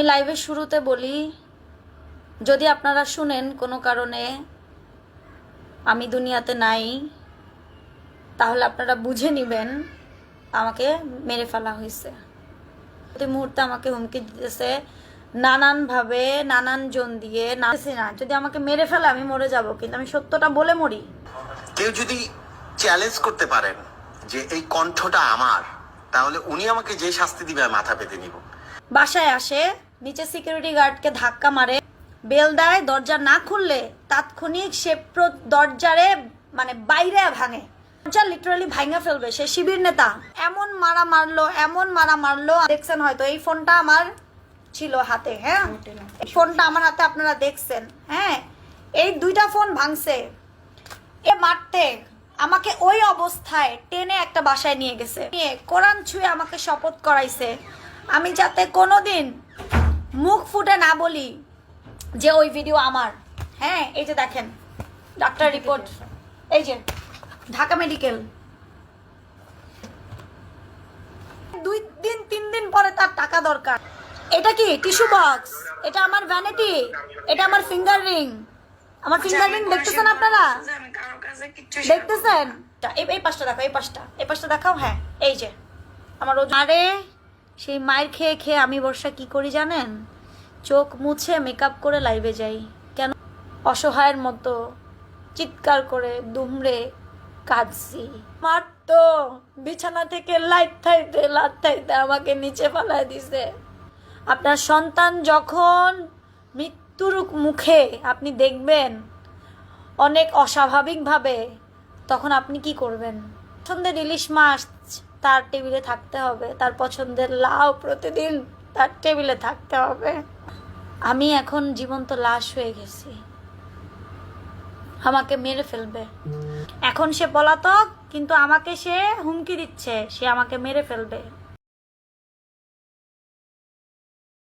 আমি লাইভের শুরুতে বলি যদি আপনারা শুনেন কোনো কারণে আমি দুনিয়াতে নাই তাহলে আপনারা বুঝে নেবেন আমাকে মেরে ফেলা হয়েছে। প্রতি মুহূর্তে আমাকে হুমকি দিতেছে নানানভাবে নানান জন দিয়ে না না যদি আমাকে মেরে ফেলে আমি মরে যাব কিন্তু আমি সত্যটা বলে মরি। কেউ যদি চ্যালেঞ্জ করতে পারেন যে এই কণ্ঠটা আমার তাহলে উনি আমাকে যে শাস্তি দিবে মাথা পেতে নিব। বাসায় আসে নিচে সিকিউরিটি গার্ডকে ধাক্কা মারে বেল দেয় দরজা না খুললে তাৎক্ষণিক সে দরজারে মানে বাইরে ভাঙে। দরজা লিটারালি ভাঙা ফেলবে সে শিবির নেতা। এমন মারা মারলো এমন মারা মারলো। দেখছেন হয়তো এই ফোনটা আমার ছিল হাতে হ্যাঁ? ফোনটা আমার হাতে আপনারা দেখছেন হ্যাঁ? এই দুইটা ফোন ভাঙছে। এ মারতে আমাকে ওই অবস্থায় টেনে একটা বাসায় নিয়ে গেছে। নিয়ে কোরআন ছুঁয়ে আমাকে শপথ করাইছে। আমি যাতে কোনোদিন মুখ ফুটে না বলি যে ওই ভিডিও আমার। হ্যাঁ এই যে দেখেন ডাক্তার রিপোর্ট এই যে ঢাকা মেডিকেল দুই দিন তিন দিন পরে তার টাকা দরকার। এটা কি টিস্যু বক্স এটা আমার ভ্যানিটি এটা আমার ফিঙ্গার রিং আমার ফিঙ্গার রিং দেখতেছেন আপনারা? দেখতেছেন? এই পাশটা দেখো এই পাশটা। এই পাশটা দেখাও হ্যাঁ এই যে। আমার আরে সেই মায়ের খেয়ে খেয়ে আমি বর্ষা কি করি জানেন? চোখ মুছে মেকআপ করে লাইভে যাই। কেন? অসহায়ের মতো চিৎকার করে দুমড়ে কাঁদছি। মার তো বিছানা থেকে লাইট থাইতে লাট থাইতে আমাকে নিচে ফেলায় দিছে। আপনার সন্তান যখন মৃত্যুর মুখে আপনি দেখবেন অনেক অস্বাভাবিকভাবে, তখন আপনি কি করবেন? পছন্দের ইলিশ মাছ তার টেবিলে থাকতে হবে। তার পছন্দের লাউ প্রতিদিন তার টেবিলে থাকতে হবে। আমি এখন জীবন্ত লাশ হয়ে গেছি। আমাকে মেরে ফেলবে। এখন সে পলাতক, কিন্তু আমাকে সে হুমকি দিচ্ছে। সে আমাকে মেরে ফেলবে।